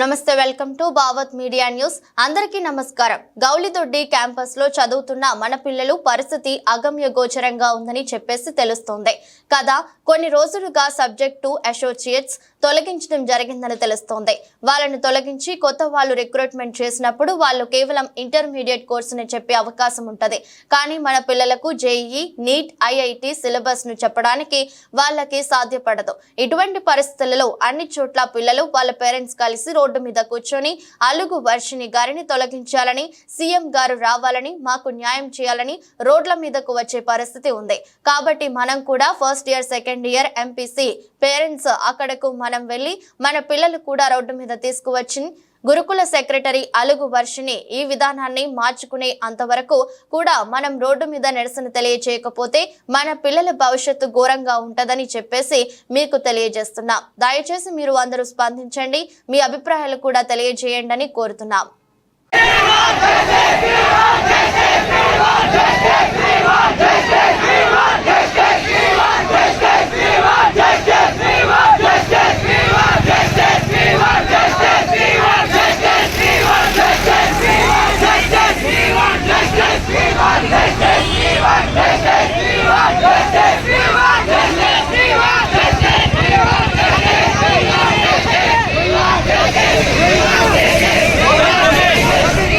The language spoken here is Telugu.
నమస్తే welcome to Bhavat media news. అందరికీ నమస్కారం. గౌలిదొడ్డి క్యాంపస్లో చదువుతున్న మన పిల్లలు పరిస్థితి అగమ్య గోచరంగా ఉందని చెప్పేసి తెలుస్తోంది. కదా కొన్ని రోజులుగా సబ్జెక్టు అసోసియేట్స్ తొలగించడం జరిగిందని తెలుస్తోంది. వాళ్ళని తొలగించి కొత్త వాళ్ళు రిక్రూట్మెంట్ చేసినప్పుడు వాళ్ళు కేవలం ఇంటర్మీడియట్ కోర్సుని చెప్పే అవకాశం ఉంటుంది. కానీ మన పిల్లలకు జేఈ నీట్ ఐఐటి సిలబస్ను చెప్పడానికి వాళ్ళకి సాధ్యపడదు. ఇటువంటి పరిస్థితులలో అన్ని చోట్ల పిల్లలు వాళ్ళ పేరెంట్స్ కలిసి రోడ్డు మీద కూర్చొని అలుగు వర్షిని గారిని తొలగించాలని సీఎం గారు రావాలని మాకు న్యాయం చేయాలని రోడ్ల మీదకు వచ్చే పరిస్థితి ఉంది. కాబట్టి మనం కూడా first year second year MPC parents అక్కడకు మనం వెళ్ళి మన పిల్లలు కూడా రోడ్డు మీద తీసుకువచ్చి గురుకుల సెక్రటరీ అలుగు వర్షిని ఈ విధానాన్ని మార్చుకునే అంతవరకు కూడా మనం రోడ్డు మీద నిరసన తెలియజేయకపోతే మన పిల్లల భవిష్యత్తు ఘోరంగా ఉంటుందని చెప్పేసి మీకు తెలియజేస్తున్నాం. దయచేసి మీరు అందరూ స్పందించండి. మీ అభిప్రాయాలు కూడా తెలియజేయండి అని కోరుతున్నాం.